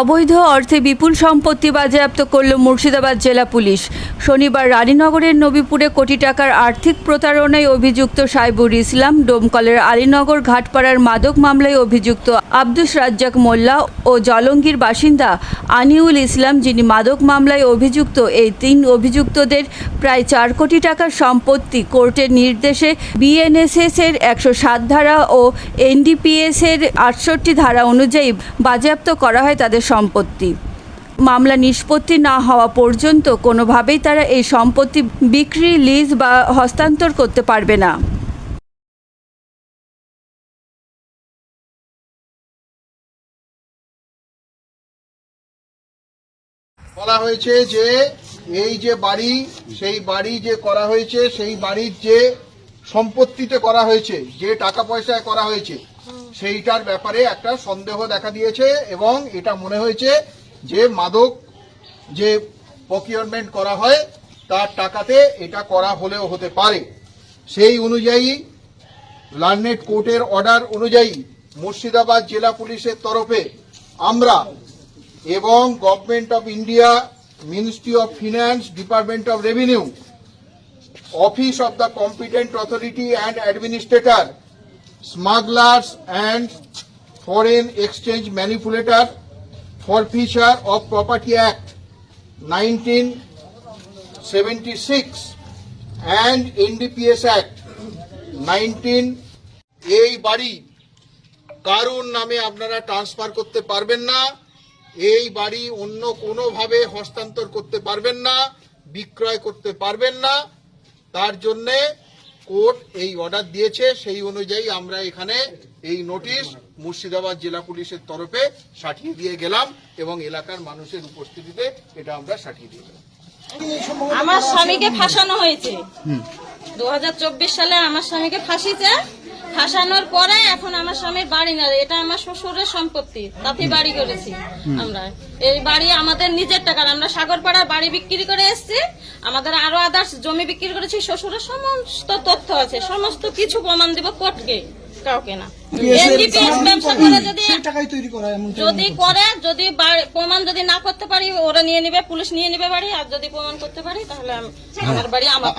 অবৈধ অর্থে বিপুল সম্পত্তি বাজেয়াপ্ত করল মুর্শিদাবাদ জেলা পুলিশ। শনিবার রানীনগরের নবীপুরে কোটি টাকার আর্থিক প্রতারণায় অভিযুক্ত সাইবুর ইসলাম, ডোমকলের আলীনগর ঘাটপাড়ার মাদক মামলায় অভিযুক্ত আব্দুস রাজ্জাক মোল্লা ও জলঙ্গির বাসিন্দা আনিউল ইসলাম, যিনি মাদক মামলায় অভিযুক্ত, এই তিন অভিযুক্তদের প্রায় চার কোটি টাকার সম্পত্তি কোর্টের নির্দেশে বিএনএসএস এর একশো সাত ধারা ও এনডিপিএস এর আটষট্টি ধারা অনুযায়ী বাজেয়াপ্ত করা হয় তাদের সম্পত্তি। মামলা নিষ্পত্তি না হওয়া পর্যন্ত কোনোভাবেই তারা এই সম্পত্তি বিক্রি, লিজ বা হস্তান্তর করতে পারবে না। বলা হয়েছে যে এই যে বাড়ি, সেই বাড়ি যে করা হয়েছে, সেই বাড়ির যে সম্পত্তিতে করা হয়েছে, যে টাকা পয়সায় করা হয়েছে সেইটার ব্যাপারে একটা সন্দেহ দেখা দিয়েছে এবং এটা মনে হয়েছে যে মাদক যে প্রকিউরমেন্ট করা হয়, তার টাকাতে এটা করা হলেও হতে পারে। সেই অনুযায়ী লার্নেট কোর্টের অর্ডার অনুযায়ী মুর্শিদাবাদ জেলা পুলিশের তরফে আমরা এবং government of India ministry of finance department of revenue office of the competent authority and administrator foreign exchange manipulator forfeiture of property act nineteen seventy six and NDPS act nineteen এই বাড়ি কারুর নামে আপনারা ট্রান্সফার করতে পারবেন না। এই বাড়ি অন্য কোনোভাবে হস্তান্তর করতে পারবেন না, বিক্রয় করতে পারবেন না। তার জন্যে কোর্ট এই অর্ডার দিয়েছে সেই অনুযায়ী আমরা এখানে এই নোটিশ মুর্শিদাবাদ জেলা পুলিশের তরফে সাঠিয়ে দিয়ে গেলাম এবং এলাকার মানুষের উপস্থিতিতে এটা আমরা সাঠিয়ে দিয়ে গেলাম। আমার স্বামীকে ফাঁসানো হয়েছে। দু হাজার চব্বিশ সালে আমার স্বামীকে ফাঁসিছে। ফাঁসানোর পরে এখন আমার স্বামীর বাড়ি না এটা আমার শ্বশুরের সম্পত্তি তাতে বাড়ি করেছি আমরা। এই বাড়ি আমাদের নিজের টাকার আমরা সাগরপাড়া বাড়ি বিক্রি করে এসেছি আমাদের আরও আদার্স জমি বিক্রি করেছি শ্বশুরের সমস্ত তথ্য আছে সমস্ত কিছু প্রমাণ দিব কোর্টকে কাউকে না। যদি করা যদি প্রমাণ যদি না করতে পারি ওরা নিয়ে নিবে পুলিশ নিয়ে নিবে বাড়ি আর যদি প্রমাণ করতে পারি তাহলে আমার বাড়ি আমার